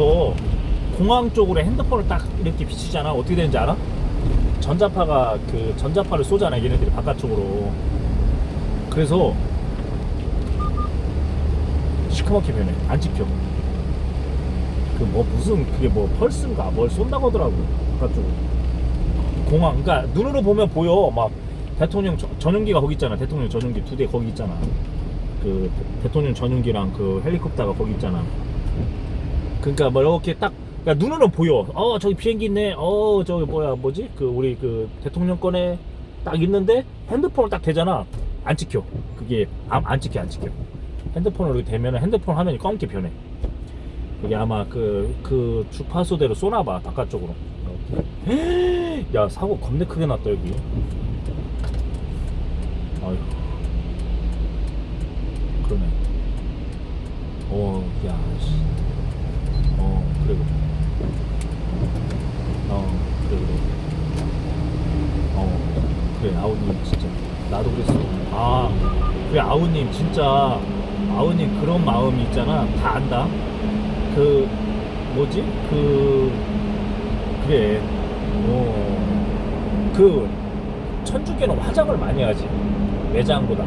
그래서 공항 쪽으로 핸드폰을 딱 이렇게 비추잖아. 어떻게 되는지 알아? 전자파가 그 전자파를 쏘잖아. 얘네들이 바깥쪽으로. 그래서 시커멓게 변해. 안 찍혀. 그 뭐 무슨 그게 뭐 펄스인가 뭘 쏜다고 하더라고. 바깥쪽으로. 공항. 그러니까 눈으로 보면 보여. 막 대통령 저- 전용기가 거기 있잖아. 대통령 전용기 두 대 거기 있잖아. 그 대- 대통령 전용기랑 그 헬리콥터가 거기 있잖아. 그러니까 뭐 이렇게 딱 그러니까 눈으로 보여. 어 저기 비행기 있네. 어 저기 뭐야 뭐지? 그 우리 그 대통령 권에 딱 있는데 핸드폰을 딱 대잖아. 안 찍혀. 그게 안, 안 찍혀 안 찍혀. 핸드폰을 이렇게 대면 핸드폰 화면이 검게 변해. 그게 아마 그 그 주파수대로 쏘나봐 바깥쪽으로. 야 사고 겁내 크게 났다 여기. 아유. 그러네. 어, 야, 씨. 그래. 어, 그래, 그래. 어, 그래, 아우님, 진짜. 나도 그랬어. 아, 그래, 아우님, 진짜. 아우님, 그런 마음이 있잖아. 다 안다. 그, 뭐지? 그, 그래. 어, 그, 천주교는 화장을 많이 하지. 매장보다.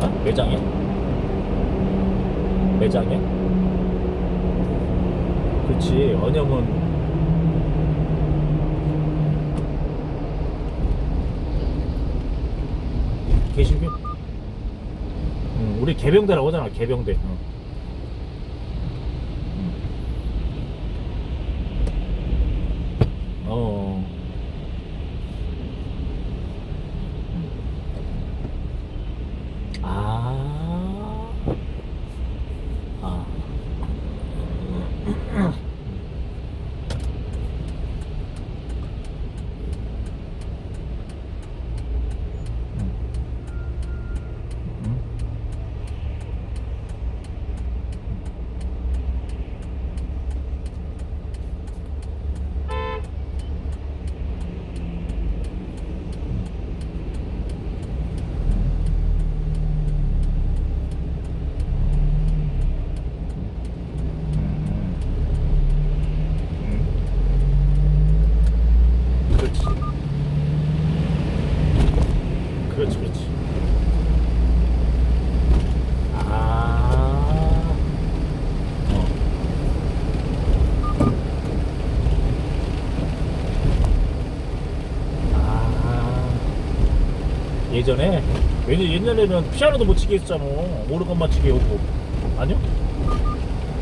어? 매장에? 매장에? 그렇지 언영은 개신교? 응, 우리 개병대라고 하잖아 개병대 어. 응. 어. 아. 아. 음. 음. 그렇지. 그렇지, 그렇지. 아. 어. 아. 예전에. 예전 옛날에는 피아노도 못 치게 했잖아. 오르건만 치게 오고. 아니요?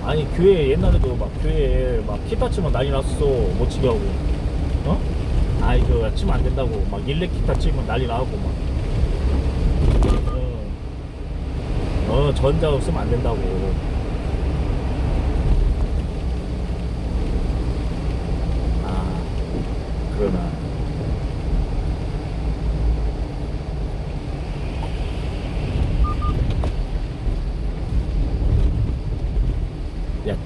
아니 교회 옛날에도 막 교회에 막 기타 치면 난리 났어. 못 치게 하고. 어? 아이 그 치면 안 된다고. 막 일렉 기타 치면 난리 나고 막. 어, 어 전자 없으면 안 된다고. 아. 그러나 야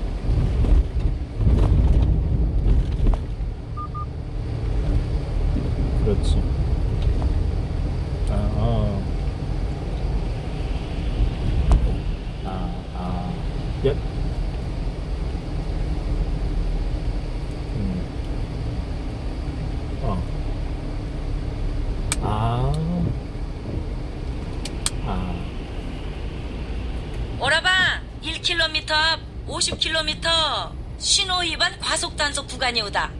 그렇지. 아, 어. 아, 아. 야. 음. 어. 아. 아. 오라방 1km 앞 50km 신호 위반 과속 단속 구간이 오다.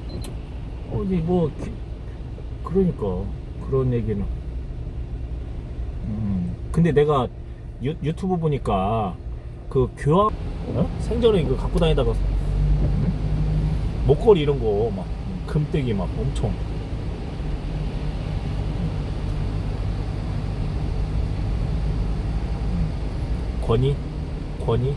어디 뭐 기- 그러니까 그런 얘기는 음 근데 내가 유, 유튜브 보니까 그 교황 어? 생전에 그 갖고 다니다가 음? 목걸이 이런 거 막 금떼기 막 엄청 음. 권위 권위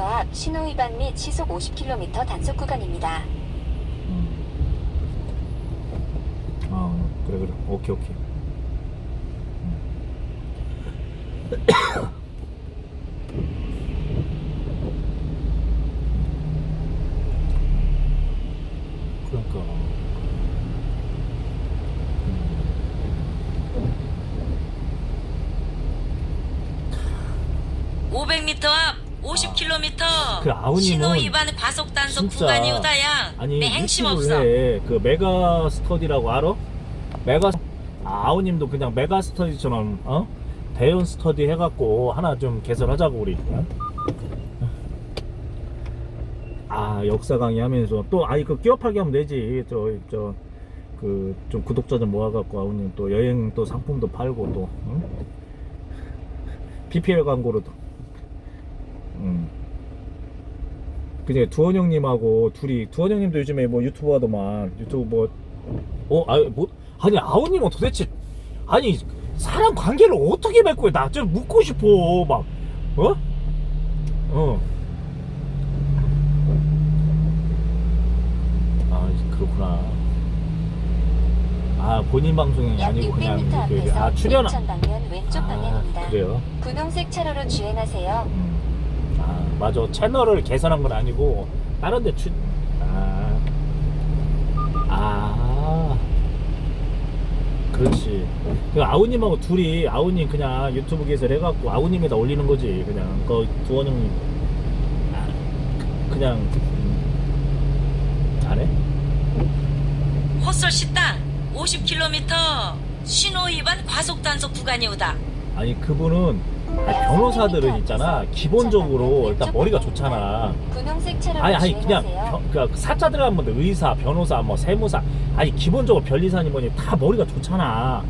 앞 신호 위반 및 시속 50km 단속 구간입니다. 음. 어, 그래 그래. 오케이 오케이. 음. 그러니까. 500m 앞 50km 그 아우님은 신호 위반 과속 단속 진짜 구간이 우다양 아니 내 행심 없어 유튜브를 해. 그 메가 스터디라고 알아? 메가 아, 아우님도 그냥 메가 스터디처럼 어? 대연 스터디 해갖고 하나 좀 개설하자고 우리. 어? 아 역사 강의하면서 또 아이 그 끼어 팔기 하면 되지. 저저 그 좀 구독자 좀 모아갖고 아우님 또 여행 또 상품도 팔고 또 응? PPL 광고로도. 음. 그냥 두원 형님하고 둘이 두원 형님도 요즘에 뭐 유튜브 하더만 유튜브 뭐 어, 아니 뭐 아니 아우님은 도대체 아니 사람 관계를 어떻게 맺고 나좀 묻고 싶어 막 어? 어. 아 그렇구나. 아 본인 방송이 약 아니고 그냥 600m 이렇게 앞에서 아 출연 방면 왼쪽 아 방향입니다. 그래요. 분홍색 차로로 주행하세요. 음. 아 맞아. 채널을 개선한 건 아니고 다른 데 추... 아... 아... 그렇지. 그 아우님하고 둘이 아우님 그냥 유튜브 개설 해갖고 아우님에다 올리는 거지 그냥. 그 두원 형님. 아, 그- 그냥 음. 안 해? 헛설 식당 50km 신호 위반 과속 단속 구간이 오다. 아니 그분은 아니, 변호사들은 있잖아 기본적으로 일단 머리가 좋잖아 아니 아니 그냥. 변- 그 사자 들어가면 뭐 의사, 변호사, 뭐 세무사 아니 기본적으로 변리사님 뭐니 다 머리가 좋잖아.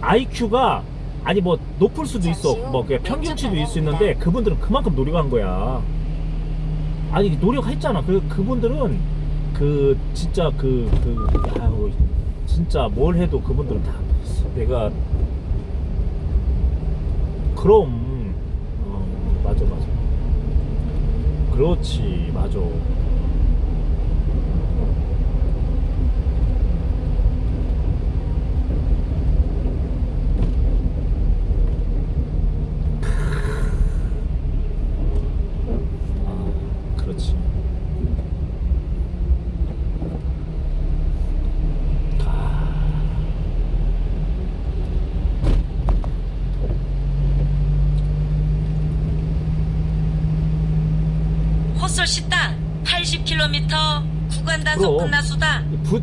IQ가 아니 뭐 높을 수도 있어, 뭐 그냥 평균치도 있을 수 있는데 그분들은 그만큼 노력한 거야. 아니 노력했잖아. 그 그분들은 그 진짜 그그 아유 진짜 뭘 해도 그분들은 다 내가 그럼 어, 맞아 맞아. 그렇지 맞아 아 그렇지 아, 헛설 식당 80km 구간 단속 그럼. 끝나수다 부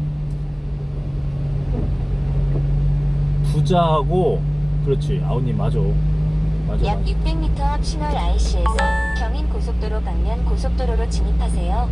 부자하고 그렇지 아우님 맞아 맞아 약 맞아 600m 앞 신월 IC에서 경인 고속도로 방면 고속도로로 진입하세요.